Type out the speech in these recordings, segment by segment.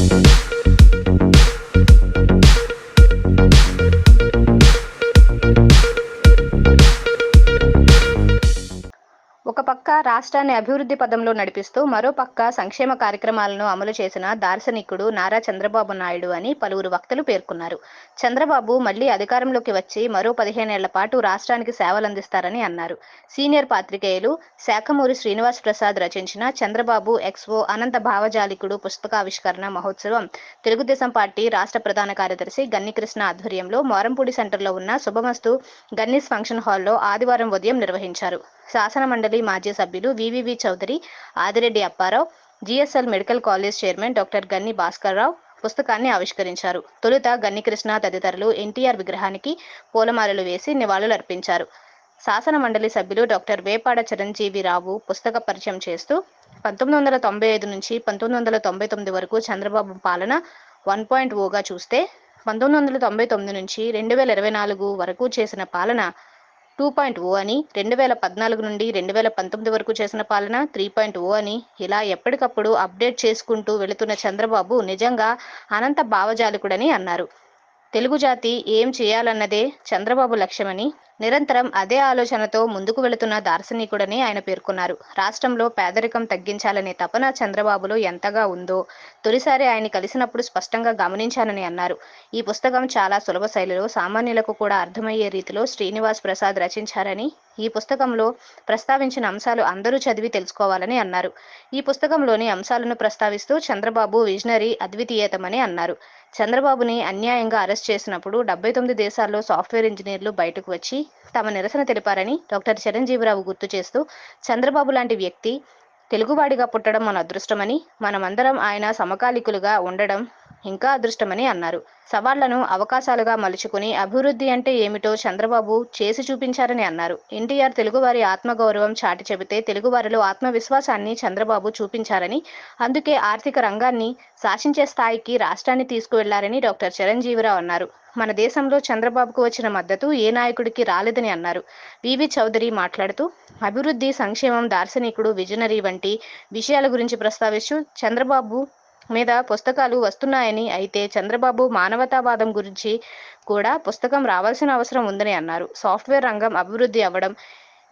ఒక రాష్ట్రాన్ని అభివృద్ధి పదంలో నడిపిస్తూ మరో పక్క సంక్షేమ కార్యక్రమాలను అమలు చేసిన దార్శనికుడు నారా చంద్రబాబు నాయుడు అని పలువురు వక్తలు పేర్కొన్నారు. చంద్రబాబు మళ్ళీ అధికారంలోకి వచ్చి మరో పదిహేనేళ్ళ పాటు రాష్ట్రానికి సేవలందిస్తారని అన్నారు. సీనియర్ పాత్రికేయులు శాఖమూరి శ్రీనివాస్ ప్రసాద్ రచించిన చంద్రబాబు ఎక్స్ఓ అనంత భావజాలికుడు పుస్తకావిష్కరణ మహోత్సవం తెలుగుదేశం పార్టీ రాష్ట్ర ప్రధాన కార్యదర్శి గన్ని కృష్ణ ఆధ్వర్యంలో మోరంపూడి సెంటర్లో ఉన్న శుభమస్తు గన్నిస్ ఫంక్షన్ హాల్లో ఆదివారం ఉదయం నిర్వహించారు. శాసనమండలి మాజీ సభ్యులు VVV Chowdary Adireddy Apparao GSL medical college chairman doctor Ganni Bhaskarrao పుస్తకాన్ని ఆవిష్కరించారు. తొలుత గన్ని కృష్ణ తదితరులు ఎన్టీఆర్ విగ్రహానికి పూలమాలలు వేసి నివాళులర్పించారు శాసన మండలి సభ్యులు డాక్టర్ వేపాడ చిరంజీవిరావు పుస్తక పరిచయం చేస్తూ పంతొమ్మిది వందల తొంభై ఐదు నుంచి పంతొమ్మిది వందల తొంభై తొమ్మిది వరకు చంద్రబాబు పాలన వన్ పాయింట్ ఓగా చూస్తే పంతొమ్మిది వందల తొంభై తొమ్మిది నుంచి రెండు వేల ఇరవై నాలుగు వరకు చేసిన పాలన టూ పాయింట్ ఓ అని రెండు వేల పద్నాలుగు నుండి రెండు వేల పంతొమ్మిది వరకు చేసిన పాలన త్రీ పాయింట్ ఓ అని ఇలా ఎప్పటికప్పుడు అప్డేట్ చేసుకుంటూ వెళుతున్న చంద్రబాబు నిజంగా అనంత భావజాలికుడని అన్నారు. తెలుగు జాతి ఏం చేయాలన్నదే చంద్రబాబు లక్ష్యమని నిరంతరం అదే ఆలోచనతో ముందుకు వెళుతున్న దార్శనికుడని ఆయన పేర్కొన్నారు. రాష్ట్రంలో పేదరికం తగ్గించాలనే తపన చంద్రబాబులో ఎంతగా ఉందో తొలిసారి ఆయన కలిసినప్పుడు స్పష్టంగా గమనించానని అన్నారు. ఈ పుస్తకం చాలా సులభ శైలిలో సామాన్యులకు కూడా అర్థమయ్యే రీతిలో శ్రీనివాస్ ప్రసాద్ రచించారని ఈ పుస్తకంలో ప్రస్తావించిన అంశాలు అందరూ చదివి తెలుసుకోవాలని అన్నారు. ఈ పుస్తకంలోని అంశాలను ప్రస్తావిస్తూ చంద్రబాబు విజనరీ అద్వితీయతమని అన్నారు. చంద్రబాబుని అన్యాయంగా అరెస్ట్ చేసినప్పుడు డెబ్బై తొమ్మిది దేశాల్లో సాఫ్ట్వేర్ ఇంజనీర్లు బయటకు వచ్చి తమ నిరసన తెలిపారని డాక్టర్ చిరంజీవిరావు గుర్తు చేస్తూ చంద్రబాబు లాంటి వ్యక్తి తెలుగువాడిగా పుట్టడం మన అదృష్టమని మనమందరం ఆయన సమకాలికులుగా ఉండడం ఇంకా అదృష్టమని అన్నారు. సవాళ్ళను అవకాశాలుగా మలుచుకుని అభివృద్ధి అంటే ఏమిటో చంద్రబాబు చేసి చూపించారని అన్నారు. ఎన్టీఆర్ తెలుగువారి ఆత్మగౌరవం చాటి చెబితే తెలుగువారిలో ఆత్మవిశ్వాసాన్ని చంద్రబాబు చూపించారని అందుకే ఆర్థిక రంగాన్ని శాసించే స్థాయికి రాష్ట్రాన్ని తీసుకువెళ్ళారని డాక్టర్ చిరంజీవిరావు అన్నారు. మన దేశంలో చంద్రబాబుకు వచ్చిన మద్దతు ఏ నాయకుడికి రాలేదని అన్నారు. వివి చౌదరి మాట్లాడుతూ అభివృద్ధి సంక్షేమం దార్శనికుడు విజనరీ వంటి విషయాల గురించి ప్రస్తావిస్తూ చంద్రబాబు మీద పుస్తకాలు వస్తున్నాయని అయితే చంద్రబాబు మానవతావాదం గురించి కూడా పుస్తకం రావాల్సిన అవసరం ఉందని అన్నారు. సాఫ్ట్వేర్ రంగం అభివృద్ధి అవ్వడం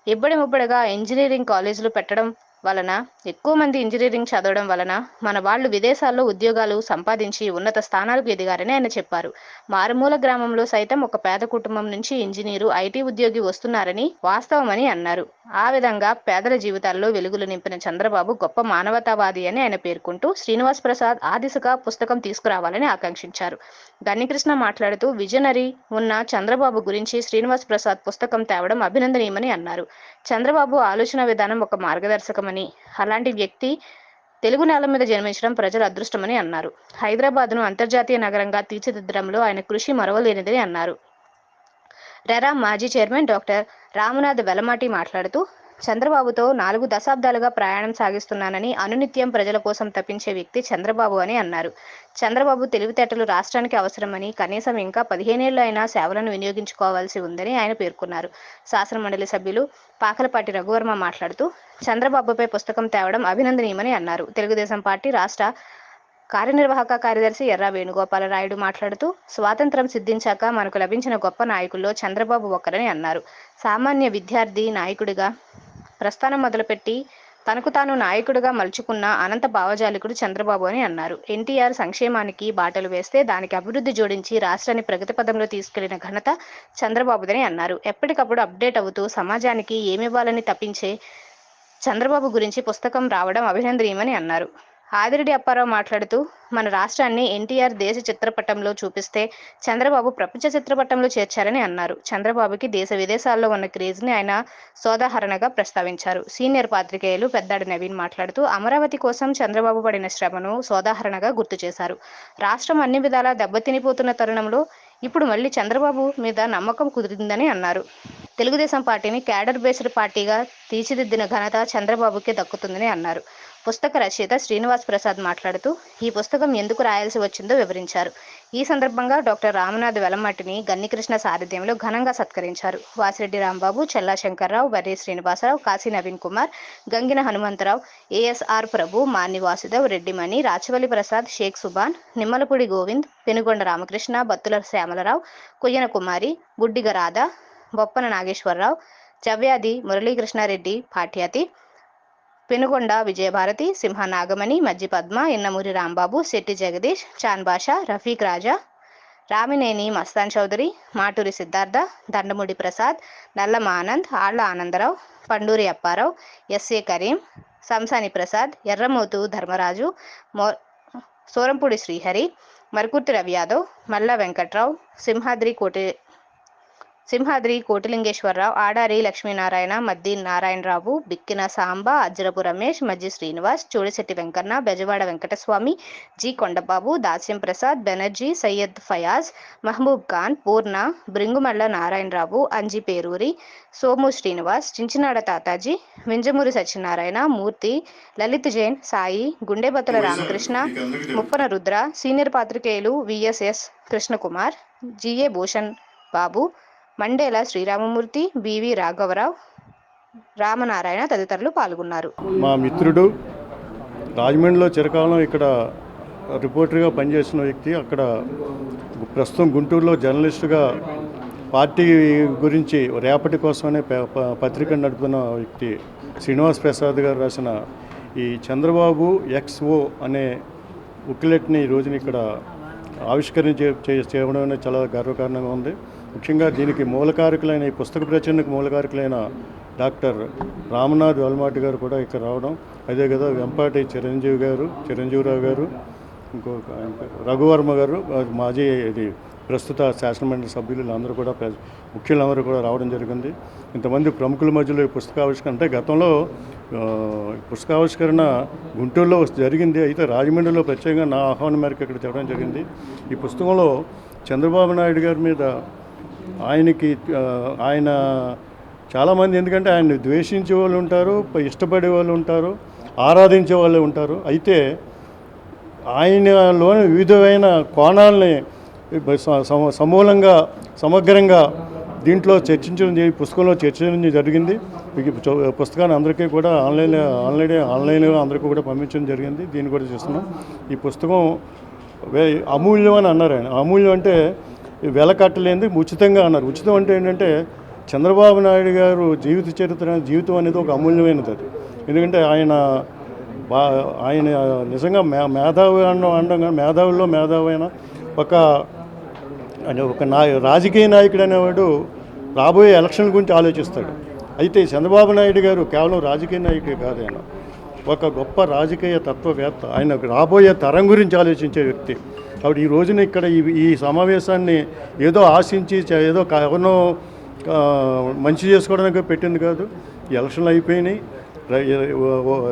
ఇబ్బడి ముబ్బడిగా ఇంజనీరింగ్ కాలేజీలు పెట్టడం వలన ఎక్కువ మంది ఇంజనీరింగ్ చదవడం వలన మన వాళ్ళు విదేశాల్లో ఉద్యోగాలు సంపాదించి ఉన్నత స్థానాలకు ఎదిగారని ఆయన చెప్పారు. మారుమూల గ్రామంలో సైతం ఒక పేద కుటుంబం నుంచి ఇంజనీరు ఐటీ ఉద్యోగి వస్తున్నారని వాస్తవమని అన్నారు. ఆ విధంగా పేదల జీవితాల్లో వెలుగులు నింపిన చంద్రబాబు గొప్ప మానవతావాది అని ఆయన పేర్కొంటూ శ్రీనివాస్ ప్రసాద్ ఆ దిశగా పుస్తకం తీసుకురావాలని ఆకాంక్షించారు. గన్నికృష్ణ మాట్లాడుతూ విజనరీ ఉన్న చంద్రబాబు గురించి శ్రీనివాస్ ప్రసాద్ పుస్తకం తేవడం అభినందనీయమని అన్నారు. చంద్రబాబు ఆలోచన విధానం ఒక మార్గదర్శకం అదృష్టమని. అలాంటి వ్యక్తి తెలుగు నేల మీద జన్మించడం ప్రజల అదృష్టమని అన్నారు. హైదరాబాద్ను అంతర్జాతీయ నగరంగా తీర్చిదిద్దడంలో ఆయన కృషి మరవలేనిదని అన్నారు. రెరా మాజీ చైర్మన్ డాక్టర్ రామనాథ్ వెలమాటి మాట్లాడుతూ చంద్రబాబుతో నాలుగు దశాబ్దాలుగా ప్రయాణం సాగిస్తున్నానని అనునిత్యం ప్రజల కోసం తప్పించే వ్యక్తి చంద్రబాబు అని అన్నారు. చంద్రబాబు తెలివితేటలు రాష్ట్రానికి అవసరమని కనీసం ఇంకా పదిహేనేళ్ళు అయినా సేవలను వినియోగించుకోవాల్సి ఉందని ఆయన పేర్కొన్నారు. శాసనమండలి సభ్యులు పాకలపాటి రఘువర్మ మాట్లాడుతూ చంద్రబాబుపై పుస్తకం తేవడం అభినందనీయమని అన్నారు. తెలుగుదేశం పార్టీ రాష్ట్ర కార్యనిర్వాహక కార్యదర్శి ఎర్ర వేణుగోపాలరాయుడు మాట్లాడుతూ స్వాతంత్రం సిద్ధించాక మనకు లభించిన గొప్ప నాయకుల్లో చంద్రబాబు ఒకరని అన్నారు. సామాన్య విద్యార్థి నాయకుడిగా ప్రస్థానం మొదలుపెట్టి తనకు తాను నాయకుడిగా మలుచుకున్న అనంత భావజాలికుడు చంద్రబాబు అని అన్నారు. ఎన్టీఆర్ సంక్షేమానికి బాటలు వేస్తే దానికి అభివృద్ధి జోడించి రాష్ట్రాన్ని ప్రగతి పదంలో తీసుకెళ్ళిన ఘనత చంద్రబాబుదని అన్నారు. ఎప్పటికప్పుడు అప్డేట్ అవుతూ సమాజానికి ఏమివ్వాలని తప్పించే చంద్రబాబు గురించి పుస్తకం రావడం అభినందనీయమని అన్నారు. ఆదిరెడ్డి అప్పారావు మాట్లాడుతూ మన రాష్ట్రాన్ని ఎన్టీఆర్ దేశ చిత్రపటంలో చూపిస్తే చంద్రబాబు ప్రపంచ చిత్రపటంలో చేర్చారని అన్నారు. చంద్రబాబుకి దేశ విదేశాల్లో ఉన్న క్రేజ్ని ఆయన సోదాహరణగా ప్రస్తావించారు. సీనియర్ పాత్రికేయులు పెద్దాడి నవీన్ మాట్లాడుతూ అమరావతి కోసం చంద్రబాబు పడిన శ్రమను సోదాహరణగా గుర్తు చేశారు. రాష్ట్రం అన్ని విధాలా దెబ్బతినిపోతున్న తరుణంలో ఇప్పుడు మళ్ళీ చంద్రబాబు మీద నమ్మకం కుదిరిందని అన్నారు. తెలుగుదేశం పార్టీని క్యాడర్ బేస్డ్ పార్టీగా తీర్చిదిద్దిన ఘనత చంద్రబాబుకే దక్కుతుందని అన్నారు. పుస్తక రచయిత శ్రీనివాస్ ప్రసాద్ మాట్లాడుతూ ఈ పుస్తకం ఎందుకు రాయాల్సి వచ్చిందో వివరించారు. ఈ సందర్భంగా డాక్టర్ రామనాథ్ వెలమట్టిని గన్నికృష్ణ సారథ్యంలో ఘనంగా సత్కరించారు. వాసిరెడ్డి రాంబాబు చెల్లా శంకర్రావు బర్రి శ్రీనివాసరావు కాశీ నవీన్ కుమార్ గంగిన హనుమంతరావు ఏఎస్ఆర్ ప్రభు మాని వాసుదేవ్ రెడ్డిమణి రాచవల్లి ప్రసాద్ షేక్ సుబాన్ నిమ్మలపూడి గోవింద్ పెనుగొండ రామకృష్ణ బత్తుల శ్యామలరావు కొయ్యన కుమారి గుడ్డిగ రాధ బొప్పన నాగేశ్వరరావు చవ్యాది మురళీకృష్ణారెడ్డి పాఠ్యాతి పెనుగొండ విజయభారతి సింహ నాగమణి మజ్జి పద్మ ఇన్నమూరి రాంబాబు శెట్టి జగదీష్ చాన్ బాషా రఫీక్ రాజా రామినేని మస్తాన్ చౌదరి మాటూరి సిద్ధార్థ దండముడి ప్రసాద్ నల్లమ ఆనంద్ ఆళ్ళ ఆనందరావు పండూరి అప్పారావు ఎస్ఏ కరీం సంసాని ప్రసాద్ ఎర్రమోతు ధర్మరాజు మో సోరంపూడి శ్రీహరి మరుకుర్తి రవి యాదవ్ మల్ల వెంకట్రావు సింహాద్రి కోటి సింహాద్రి కోటిలింగేశ్వరరావు ఆడారి లక్ష్మీనారాయణ మద్ది నారాయణరావు బిక్కిన సాంబ అజ్జరపు రమేష్ మజ్జి శ్రీనివాస్ చూడిశెట్టి వెంకన్న బెజవాడ వెంకటస్వామి జి కొండబాబు దాస్యం ప్రసాద్ బెనర్జీ సయ్యద్ ఫయాజ్ మహబూబ్ ఖాన్ పూర్ణ బ్రింగుమల్ల నారాయణరావు అంజి పేరూరి సోము శ్రీనివాస్ చించినాడ తాతాజీ వింజమూరి సత్యనారాయణ మూర్తి లలిత్ జైన్ సాయి గుండెబతుల రామకృష్ణ ముప్పన రుద్ర సీనియర్ పాత్రికేయులు VSS Krishnakumar GA Bhushan Babu Mandela Sriramamurthy BV రాఘవరావు రామనారాయణ తదితరులు పాల్గొన్నారు. మా మిత్రుడు రాజమండ్రిలో చిరకాలం ఇక్కడ రిపోర్టర్గా పనిచేసిన వ్యక్తి. అక్కడ ప్రస్తుతం గుంటూరులో జర్నలిస్టుగా పార్టీ గురించి రేపటి కోసమనే పత్రిక నడుపుతున్న వ్యక్తి శ్రీనివాస్ ప్రసాద్ గారు రాసిన ఈ చంద్రబాబు ఎక్స్ఓ అనే బుక్లెట్ని ఈ రోజున ఇక్కడ ఆవిష్కరణ చేయడం అనేది చాలా గర్వకారణంగా ఉంది. ముఖ్యంగా దీనికి మూలకారకులైన ఈ పుస్తక ప్రచురణకు మూలకారకులైన డాక్టర్ రామనాథ్ వెల్మాటి గారు కూడా ఇక్కడ రావడం. అదే కదా వెంపాటి చిరంజీవి గారు చిరంజీవిరావు గారు ఇంకొక రఘువర్మ గారు మాజీ ఇది ప్రస్తుత శాసనమండలి సభ్యులు అందరూ కూడా ముఖ్యులందరూ కూడా రావడం జరిగింది. ఇంతమంది ప్రముఖుల మధ్యలో ఈ పుస్తకావిష్కరణ అంటే గతంలో పుస్తకావిష్కరణ గుంటూరులో జరిగింది. అయితే రాజమండ్రిలో ప్రత్యేకంగా నా ఆహ్వానం మేరకు ఇక్కడ చెప్పడం జరిగింది. ఈ పుస్తకంలో చంద్రబాబు నాయుడు గారి మీద ఆయనకి ఆయన చాలామంది ఎందుకంటే ఆయన్ని ద్వేషించే వాళ్ళు ఉంటారు ఇష్టపడే వాళ్ళు ఉంటారు ఆరాధించే వాళ్ళు ఉంటారు. అయితే ఆయనలోని వివిధమైన కోణాలని సమూలంగా సమగ్రంగా దీంట్లో చర్చించడం జరి- పుస్తకంలో చర్చించడం జరిగింది. పుస్తకాన్ని అందరికీ కూడా ఆన్లైన్ ఆన్లైన్ ఆన్లైన్లో అందరికీ కూడా పంపించడం జరిగింది. దీన్ని కూడా చేస్తున్నాం. ఈ పుస్తకం వే- అమూల్యం అని అన్నారు ఆయన. అమూల్యం అంటే వెల కట్టలేనిది ఉచితంగా అన్నారు. ఉచితం అంటే ఏంటంటే చంద్రబాబు నాయుడు గారు జీవిత చరిత్ర జీవితం అనేది ఒక అమూల్యమైనది అది. ఎందుకంటే ఆయన బా ఆయన నిజంగా మే మేధావి అనడం అనడం కానీ మేధావుల్లో మేధావైన ఒక ఒక నాయ రాజకీయ నాయకుడు అనేవాడు రాబోయే ఎలక్షన్ గురించి ఆలోచిస్తాడు. అయితే చంద్రబాబు నాయుడు గారు కేవలం రాజకీయ నాయకుడు కాదు ఆయన. ఒక గొప్ప రాజకీయ తత్వవేత్త ఆయన రాబోయే తరం గురించి ఆలోచించే వ్యక్తి. కాబట్టి ఈ రోజున ఇక్కడ ఈ ఈ సమావేశాన్ని ఏదో ఆశించి ఏదో ఎవరినో మంచి చేసుకోవడానికి పెట్టింది కాదు. ఎలక్షన్లు అయిపోయినాయి.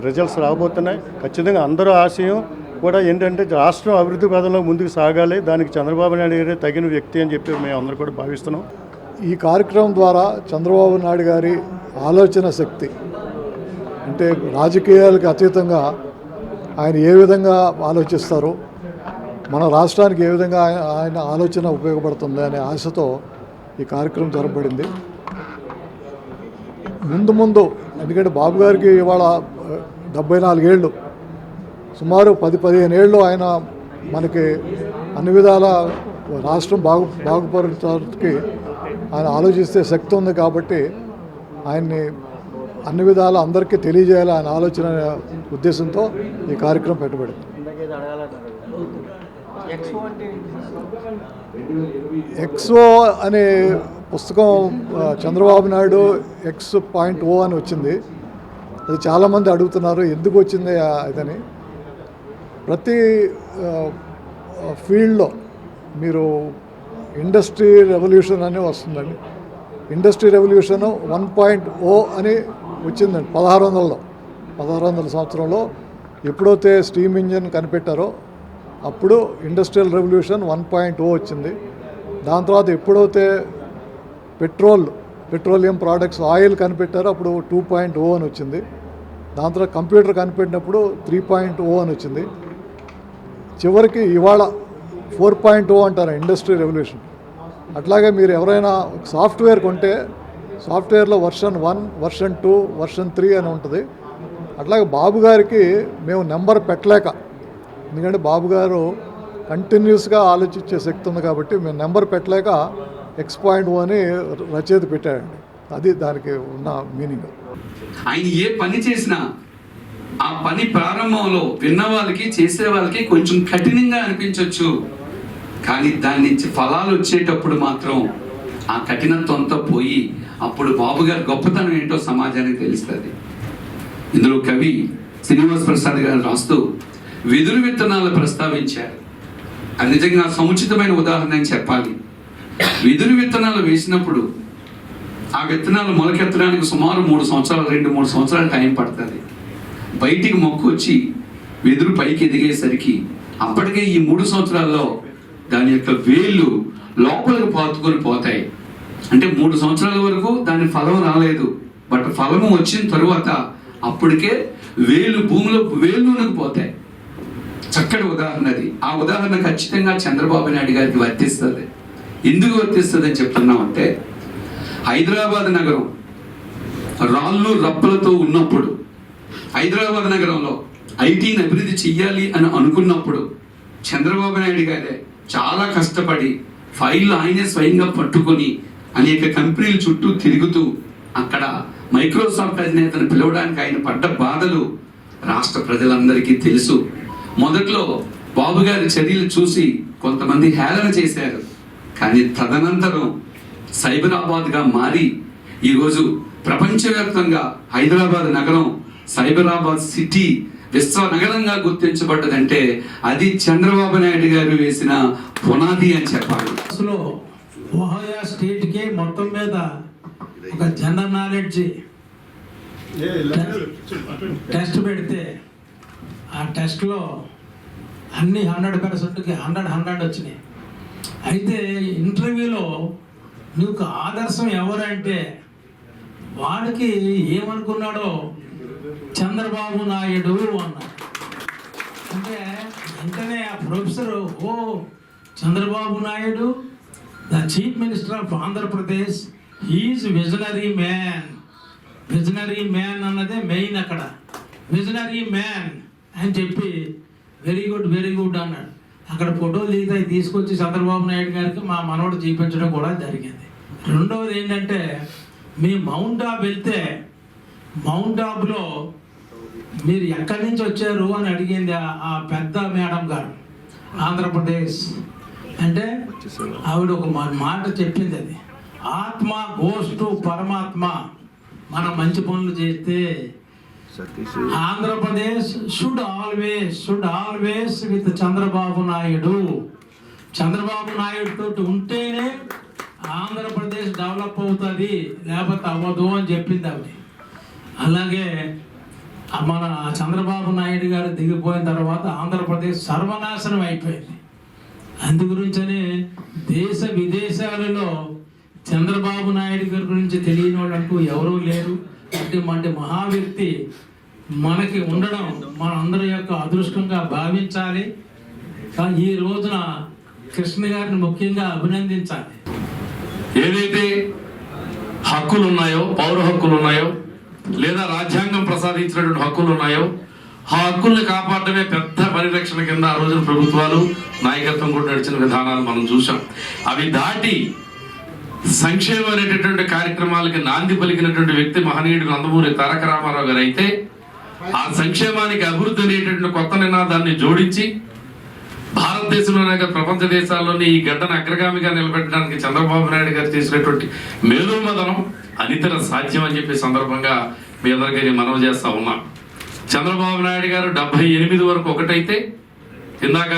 రిజల్ట్స్ రాబోతున్నాయి. ఖచ్చితంగా అందరూ ఆశయం కూడా ఏంటంటే రాష్ట్రం అభివృద్ధి పదంలో ముందుకు సాగాలి. దానికి చంద్రబాబు నాయుడు గారే తగిన వ్యక్తి అని చెప్పి మేము అందరూ కూడా భావిస్తున్నాం. ఈ కార్యక్రమం ద్వారా చంద్రబాబు నాయుడు గారి ఆలోచన శక్తి అంటే రాజకీయాలకు అతీతంగా ఆయన ఏ విధంగా ఆలోచిస్తారో మన రాష్ట్రానికి ఏ విధంగా ఆయన ఆలోచన ఉపయోగపడుతుంది అనే ఆశతో ఈ కార్యక్రమం జరపబడింది. ముందు ముందు ఎందుకంటే బాబు గారికి ఇవాళ డెబ్బై నాలుగేళ్ళు సుమారు పది పదిహేను ఏళ్ళు ఆయన మనకి అన్ని విధాల రాష్ట్రం బాగు బాగుపడటానికి ఆయన ఆలోచిస్తే శక్తి ఉంది కాబట్టి ఆయన్ని అన్ని విధాల అందరికీ తెలియజేయాలి ఆయన ఆలోచన ఉద్దేశంతో ఈ కార్యక్రమం పెట్టబడింది. ఎక్స్ఓ అనే పుస్తకం Chandrababu Naidu X point O అని వచ్చింది. అది చాలామంది అడుగుతున్నారు ఎందుకు వచ్చింది ఇదని. ప్రతి ఫీల్డ్లో మీరు ఇండస్ట్రీ రెవల్యూషన్ అని వస్తుందండి. Industry revolution one point O అని వచ్చిందండి పదహారు వందలలో. పదహారు వందల సంవత్సరంలో ఎప్పుడైతే స్టీమ్ ఇంజిన్ కనిపెట్టారో అప్పుడు industrial revolution one point O వచ్చింది. దాని తర్వాత ఎప్పుడైతే పెట్రోల్ పెట్రోలియం ప్రోడక్ట్స్ ఆయిల్ కనిపెట్టారో అప్పుడు టూ పాయింట్ ఓ అని వచ్చింది. దాని తర్వాత కంప్యూటర్ కనిపెట్టినప్పుడు త్రీ పాయింట్ ఓ అని వచ్చింది. చివరికి ఇవాళ ఫోర్ పాయింట్ ఓ అంటారు ఇండస్ట్రీ రెవల్యూషన్. అట్లాగే మీరు ఎవరైనా సాఫ్ట్వేర్ కొంటే సాఫ్ట్వేర్లో version one version two version three అని ఉంటుంది. అట్లాగే బాబు గారికి మేము నెంబర్ పెట్టలేక ఎందుకంటే బాబు గారు కంటిన్యూస్గా ఆలోచించే శక్తి ఉంది కాబట్టి మేము నెంబర్ పెట్టలేక ఎక్స్ పాయింట్ అని రచయిత పెట్టాడండి. అది దానికి ఉన్న మీనింగ్. ఆయన ఏ పని చేసినా ఆ పని ప్రారంభంలో విన్న వాళ్ళకి చేసే వాళ్ళకి కొంచెం కఠినంగా అనిపించవచ్చు కానీ దాని నుంచి ఫలాలు వచ్చేటప్పుడు మాత్రం ఆ కఠినత్వంతో పోయి అప్పుడు బాబు గారి గొప్పతనం ఏంటో సమాజానికి తెలుస్తుంది. ఇందులో కవి శ్రీనివాస్ ప్రసాద్ గారు రాస్తూ వెదురు విత్తనాలు ప్రస్తావించారు. అది నిజంగా సముచితమైన ఉదాహరణ అని చెప్పాలి. వెదురు విత్తనాలు వేసినప్పుడు ఆ విత్తనాలు మొలకెత్తడానికి సుమారు మూడు సంవత్సరాలు రెండు మూడు సంవత్సరాలు టైం పడుతుంది. బయటికి మొక్కు వచ్చి వెదురు పైకి ఎదిగేసరికి అప్పటికే ఈ మూడు సంవత్సరాల్లో దాని యొక్క వేళ్ళు లోపలికి పాతుకొని పోతాయి. అంటే మూడు సంవత్సరాల వరకు దాని ఫలం రాలేదు. బట్ ఫలము వచ్చిన తరువాత అప్పటికే వేలు భూమిలో వేలులోనికి పోతాయి. చక్కటి ఉదాహరణ అది. ఆ ఉదాహరణ ఖచ్చితంగా చంద్రబాబు నాయుడు గారికి వర్తిస్తుంది. ఎందుకు వర్తిస్తుంది అని చెప్తున్నామంటే హైదరాబాద్ నగరం రాళ్ళు రప్పలతో ఉన్నప్పుడు హైదరాబాద్ నగరంలో ఐటీని అభివృద్ధి చెయ్యాలి అని అనుకున్నప్పుడు చంద్రబాబు నాయుడు గారే చాలా కష్టపడి ఫైల్ ఆయనే స్వయంగా పట్టుకొని అనేక కంపెనీల చుట్టూ తిరుగుతూ అక్కడ మైక్రోసాఫ్ట్ అధినేతను పిలవడానికి ఆయన పడ్డ బాధలు రాష్ట్ర ప్రజలందరికీ తెలుసు. మొదట్లో బాబు గారి చర్యలు చూసి కొంతమంది హేళన చేశారు. కానీ తదనంతరం సైబరాబాద్గా మారి ఈరోజు ప్రపంచవ్యాప్తంగా హైదరాబాద్ నగరం సైబరాబాద్ సిటీ విశ్వ నగరంగా గుర్తించబడ్డదంటే అది చంద్రబాబు నాయుడు గారు వేసిన పునాది అని చెప్పాలి. లో ఓహయా స్టేట్కి మొత్తం మీద ఒక జనరల్ నాలెడ్జ్ టెస్ట్ పెడితే ఆ టెస్ట్లో అన్ని హండ్రెడ్ పర్సెంట్కి హండ్రెడ్ హండ్రెడ్ వచ్చినాయి. అయితే ఇంటర్వ్యూలో నీకు ఆదర్శం ఎవరంటే వాడికి ఏమనుకున్నాడో చంద్రబాబు నాయుడు అన్నాడు అంటే వెంటనే ఆ professor oh Chandrababu Naidu the chief minister of Andhra Pradesh he's visionary man. Visionary man అన్నదే మెయిన్ అక్కడ. Visionary man. అని చెప్పి వెరీ గుడ్ వెరీ గుడ్ అన్నాడు. అక్కడ ఫోటోలు దిగితే తీసుకొచ్చి చంద్రబాబు నాయుడు గారికి మా మనవడు చూపించడం కూడా జరిగింది. రెండవది ఏంటంటే మీ మౌంట్ ఆబ్ వెళ్తే మౌంట్ ఆబ్లో మీరు ఎక్కడి నుంచి వచ్చారు అని అడిగింది ఆ- పెద్ద మేడం గారు ఆంధ్రప్రదేశ్. అంటే ఆవిడ ఒక మా- మాట చెప్పింది అది. ఆత్మ గోస్ టు పరమాత్మ మనం మంచి పనులు చేస్తే Andhra Pradesh should always should always with Chandrababu Naidu. Chandrababu Naidu తోటి ఉంటేనే ఆంధ్రప్రదేశ్ డెవలప్ అవుతుంది లేకపోతే అవ్వదు అని చెప్పింది ఆవిడ. అలాగే మన చంద్రబాబు నాయుడు గారు దిగిపోయిన తర్వాత ఆంధ్రప్రదేశ్ సర్వనాశనం అయిపోయింది. అందు గురించనే దేశ విదేశాలలో చంద్రబాబు నాయుడు గారి గురించి తెలియని వాళ్ళు అంటూ ఎవరూ లేరు. అంటే మహా వ్యక్తి మనకి ఉండడం మన అందరి యొక్క అదృష్టంగా భావించాలి. ఈ రోజున కృష్ణ గారిని ముఖ్యంగా అభినందించాలి. ఏదైతే హక్కులు ఉన్నాయో పౌర హక్కులు ఉన్నాయో లేదా రాజ్యాంగం ప్రసాదించినటువంటి హక్కులు ఉన్నాయో ఆ హక్కుల్ని కాపాడమే పెద్ద పరిరక్షణ కింద ఆ రోజున ప్రభుత్వాలు నాయకత్వం కూడా నడిచిన విధానాలు మనం చూసాం అవి దాటి సంక్షేమం అనేటటువంటి కార్యక్రమాలకి నాంది పలికినటువంటి వ్యక్తి మహనీయుడు నందమూరి తారక రామారావు గారు అయితే ఆ సంక్షేమానికి అభివృద్ధి అనేటటువంటి కొత్త నినాదాన్ని జోడించి భారతదేశంలోనే ప్రపంచ దేశాల్లోని ఈ గడ్డను అగ్రగామిగా నిలబెట్టడానికి చంద్రబాబు నాయుడు గారు చేసినటువంటి మేధోమదనం అనితర సాధ్యం అని చెప్పి సందర్భంగా మీ అందరికీ నేను మనవి చేస్తా ఉన్నా. చంద్రబాబు నాయుడు గారు డెబ్బై ఎనిమిది వరకు ఒకటైతే ఇందాక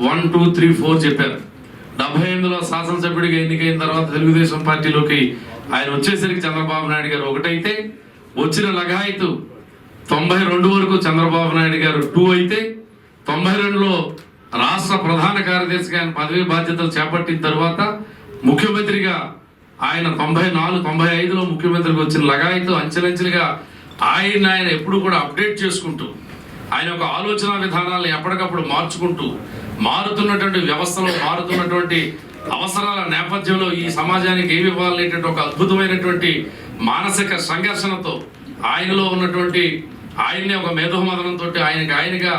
వన్ టూ త్రీ ఫోర్ చెప్పారు. డెబ్బై ఎనిమిదిలో శాసనసభ్యుడిగా ఎన్నికైన తర్వాత తెలుగుదేశం పార్టీలోకి ఆయన వచ్చేసరికి చంద్రబాబు నాయుడు గారు ఒకటైతే వచ్చిన లగాయతు తొంభై రెండు వరకు చంద్రబాబు నాయుడు గారు టూ అయితే తొంభై రెండులో రాష్ట్ర ప్రధాన కార్యదర్శిగా ఆయన పదవి బాధ్యతలు చేపట్టిన తర్వాత ముఖ్యమంత్రిగా ఆయన తొంభై నాలుగు తొంభై ఐదులో ముఖ్యమంత్రికి వచ్చిన లగాయతు అంచెలంచెలుగా ఆయన ఆయన ఎప్పుడు కూడా అప్డేట్ చేసుకుంటూ ఆయన యొక్క ఆలోచన విధానాలను ఎప్పటికప్పుడు మార్చుకుంటూ మారుతున్నటువంటి వ్యవస్థలో మారుతున్నటువంటి అవసరాల నేపథ్యంలో ఈ సమాజానికి ఏమి ఇవ్వాలనేటువంటి ఒక అద్భుతమైనటువంటి మానసిక సంఘర్షణతో ఆయనలో ఉన్నటువంటి ఆయన్నే ఒక మేధోమదనంతో ఆయనకి ఆయనగా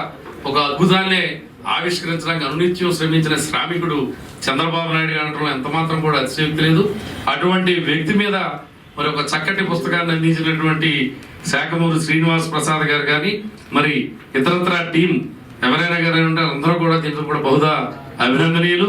ఒక అద్భుతాన్నే ఆవిష్కరించడానికి అనునిత్యం శ్రమించిన శ్రామికుడు చంద్రబాబు నాయుడు అనటం ఎంతమాత్రం ఎంత మాత్రం కూడా అతిశయోక్తి లేదు. అటువంటి వ్యక్తి మీద మరి ఒక చక్కటి పుస్తకాన్ని అందించినటువంటి శాఖమూరు శ్రీనివాస్ ప్రసాద్ గారు కానీ మరి ఇతరత్ర టీం ఎవరైనా గారు ఉంటారు అందరూ కూడా దీంట్లో కూడా బహుదా అభినందనీయులు.